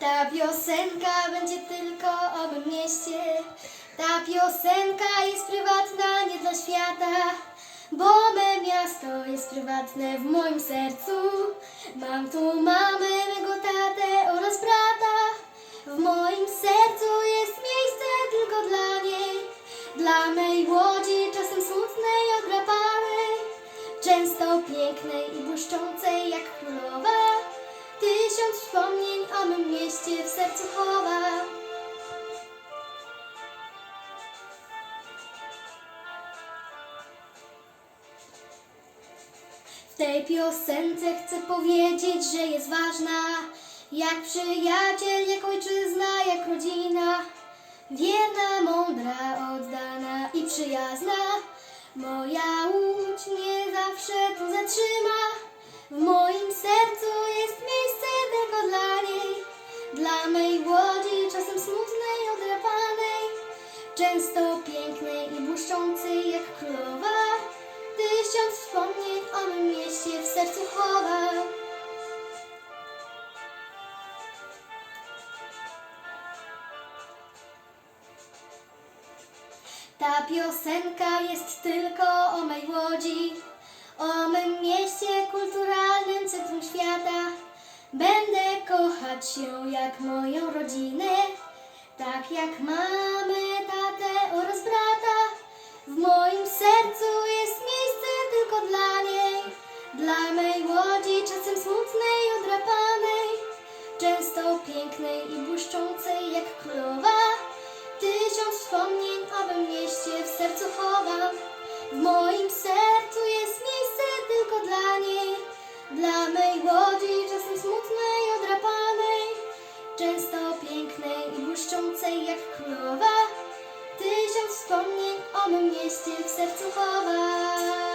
Ta piosenka będzie tylko o mym mieście. Ta piosenka jest prywatna, nie dla świata. Bo me miasto jest prywatne w moim sercu. Mam tu mamę, mego tatę oraz brata. W moim sercu jest miejsce tylko dla niej. Dla mej łodzi, czasem smutnej, odrapanej. Często pięknej i błyszczącej jak królowa. Tysiąc wspomnień o sercu chowa. W tej piosence chcę powiedzieć, że jest ważna Jak przyjaciel, jak ojczyzna, jak rodzina. Wierna, mądra, oddana i przyjazna. Moja łódź mnie zawsze tu zatrzyma Dla mej łodzi, czasem smutnej, odrapanej Często pięknej i błyszczącej jak królowa Tysiąc wspomnień o mym mieście w sercu chowa. Ta piosenka jest tylko o mej łodzi, o mym mieście kulturalnym się jak moją rodzinę, tak jak mamę, tatę oraz brata. W moim sercu jest miejsce tylko dla niej, dla mej łodzi, czasem smutnej, odrapanej, często pięknej i błyszczącej jak królowa. Tysiąc wspomnień o mym mieście w sercu chowam. W moim sercu jest miejsce tylko dla niej, często pięknej i błyszczącej jak królowa. Tysiąc wspomnień o mym mieście w sercu chowam.